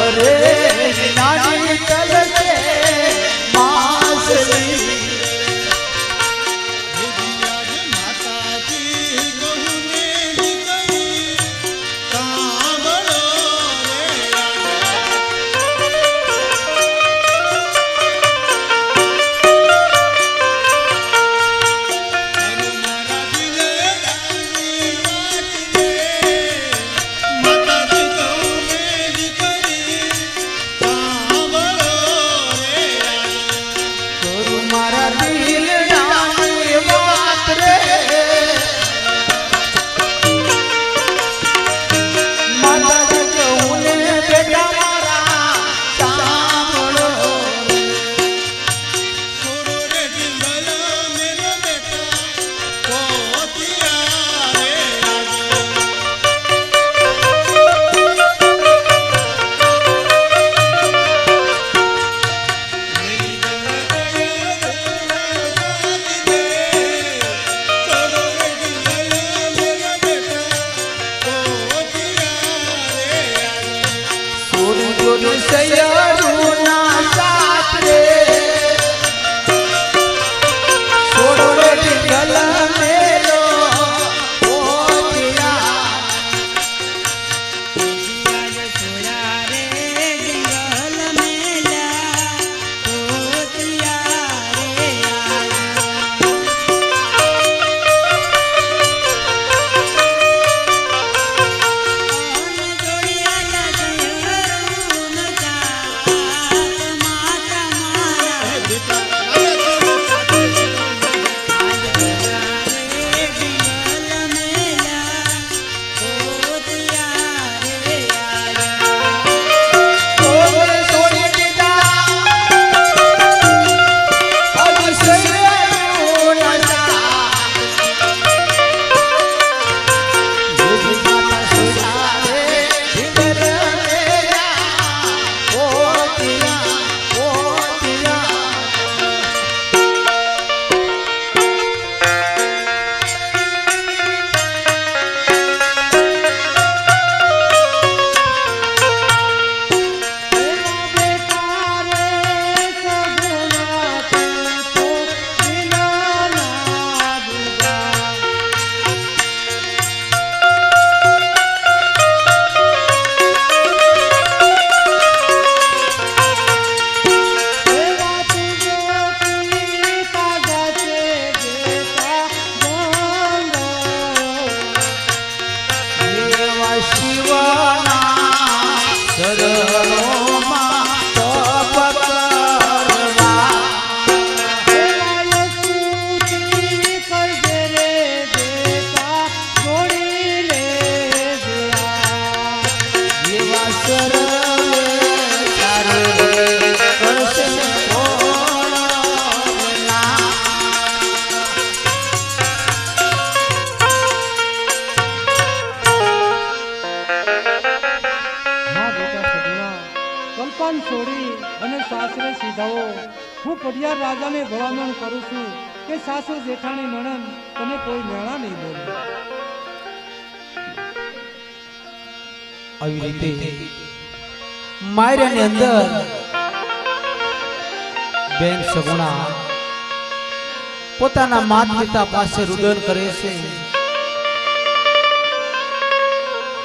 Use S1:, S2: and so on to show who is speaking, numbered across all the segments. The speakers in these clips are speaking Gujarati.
S1: করে કલ્પાન છોડી અને સાસરે સીધાઓ. હું પડિયાર રાજાને ભલામણ કરું છું કે સાસુ જેઠાણી નણંદ તમે કોઈ મેળા નહીં બોલો
S2: આવી રીતે માયરાની અંદર બેન સગુણા પોતાના માતા પિતા પાસે રુદન કરે છે.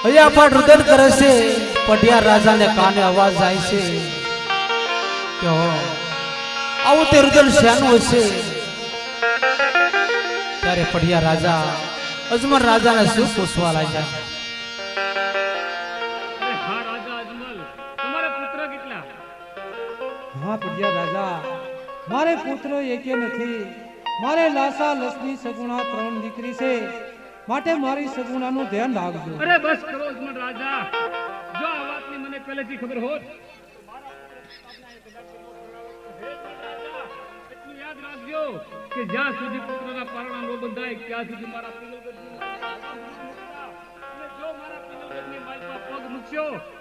S2: હૈયાફાટ રુદન કરે છે. પઢિયાર રાજાને કાને અવાજ જાય છે. કે આવું તે રુદન શાનું હશે ત્યારે પઢિયા રાજા અજમલ રાજાને શું પૂછવા લાગ્યા?
S3: હા રાજા અજમલ તમારા પુત્ર કેટલા?
S1: હા પડિયાર રાજા મારે પુત્ર એકે નથી. મારે લાસા લક્ષ્મી સગુણા ત્રણ દીકરી છે. માટે મારી સગુણાનું ધ્યાન રાખજો.
S3: અરે બસ કરો અજમલ રાજા. જો આ વાતની મને પહેલેથી ખબર હોત. યાદ રાખજો કે જ્યાં સુધી પુત્રના પારણા નો બંધાય, ત્યાં સુધી મારા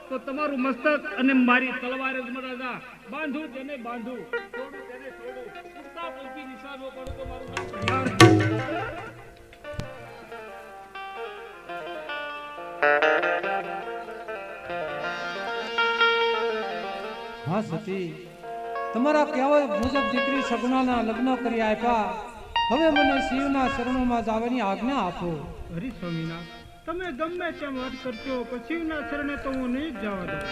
S3: તો તમારું મસ્તક અને મારી તલવાર રાજા. બાંધું તેને, બાંધું. છોડું તેને, છોડું. ઉડતા પંખી નિશાનો પડો તો મારું નામ
S1: હા સતી, તમારા કહેવા મુજબ દીકરી સગુણાના લગ્ન કરી આપ્યા. હવે મને શિવના શરણોમાં જવાની આજ્ઞા આપો.
S3: હરિ સ્વામીના તમે ગમે તેમ વાત કરજો પણ શિવના શરણે તો હું નહીં જવા દઉં.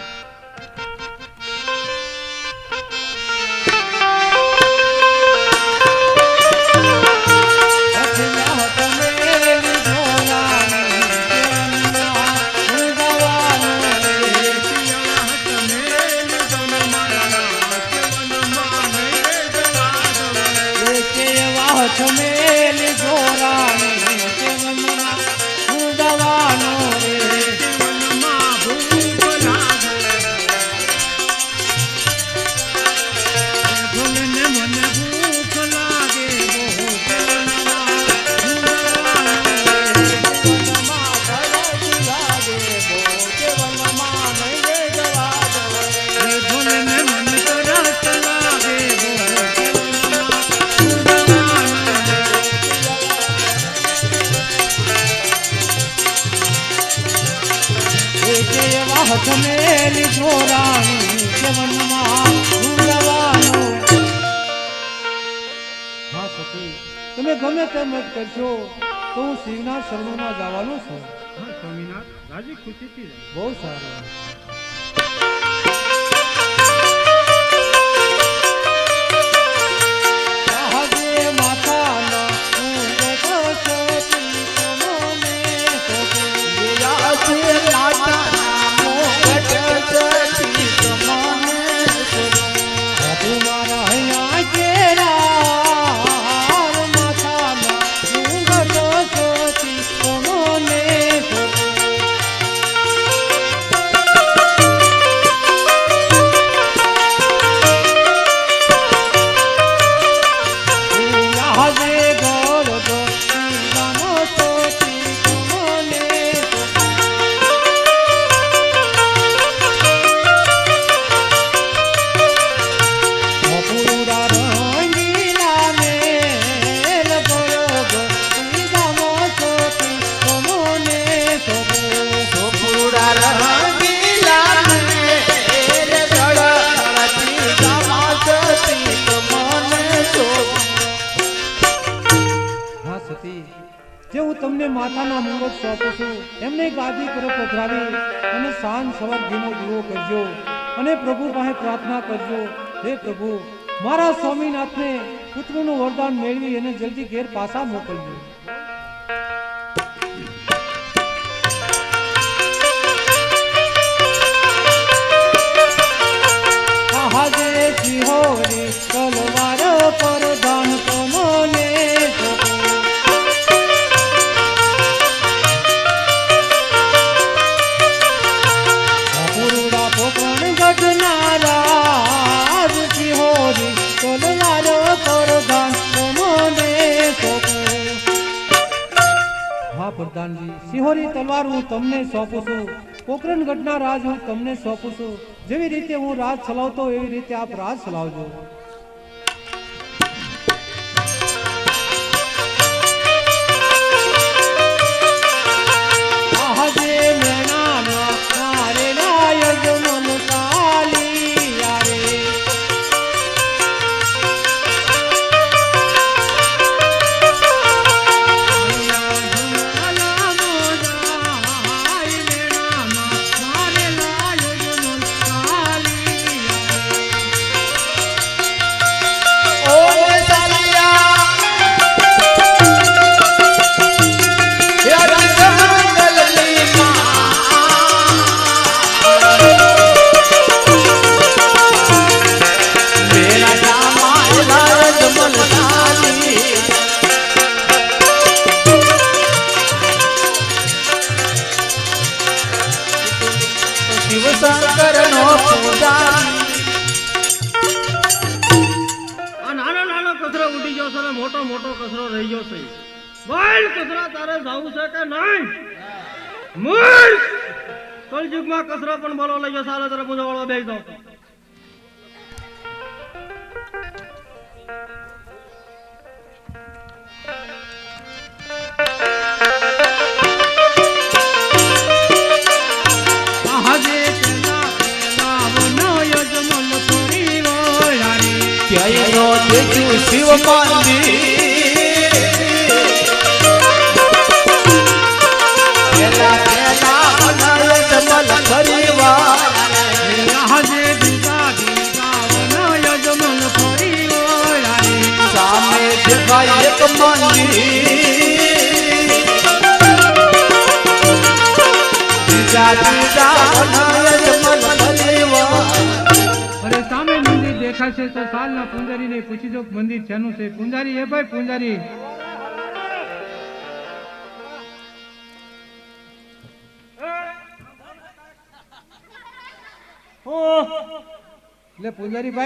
S1: હા સતી તમે ગમે તેમ જ કરશો તો હું શિવના શરણોમાં જવાનો છું.
S3: હા સ્વામિનાથ રાજી ખુશીથી
S1: બહુ સારું. પધરાવી અને સાંજ સવાર ઘીનો દીવો કરજો. અને પ્રભુ પાસે પ્રાર્થના કરજો, હે પ્રભુ, મારા સ્વામીનાથને પુત્રનું વરદાન મેળવી અને જલ્દી ઘેર પાછા મોકલજો. હાજે તલવાર સિંહોરી હું તમને સોંપું છું. પોખરણ ગઢના રાજ હું તમને સોંપું છું. જેવી રીતે હું રાજ ચલાવતો, એવી રીતે આપ રાજ ચલાવજો.
S3: બોલ કસરા તારે જાવું છે કે નહીં મૂળ કલયુગમાં કસરા પણ બોલો લઈ ગયો સારો તરફ પૂજા વાળવા બેસી
S2: વેચ્યું શિવ મંદિર દેખાય
S1: અરે સામે મંદિર દેખાશે તો સાલના પૂંજારીને પૂછી જો મંદિર છેનું છે? પૂંજારી એ ભાઈ પૂંજારી. પૂંજારી ભાઈ.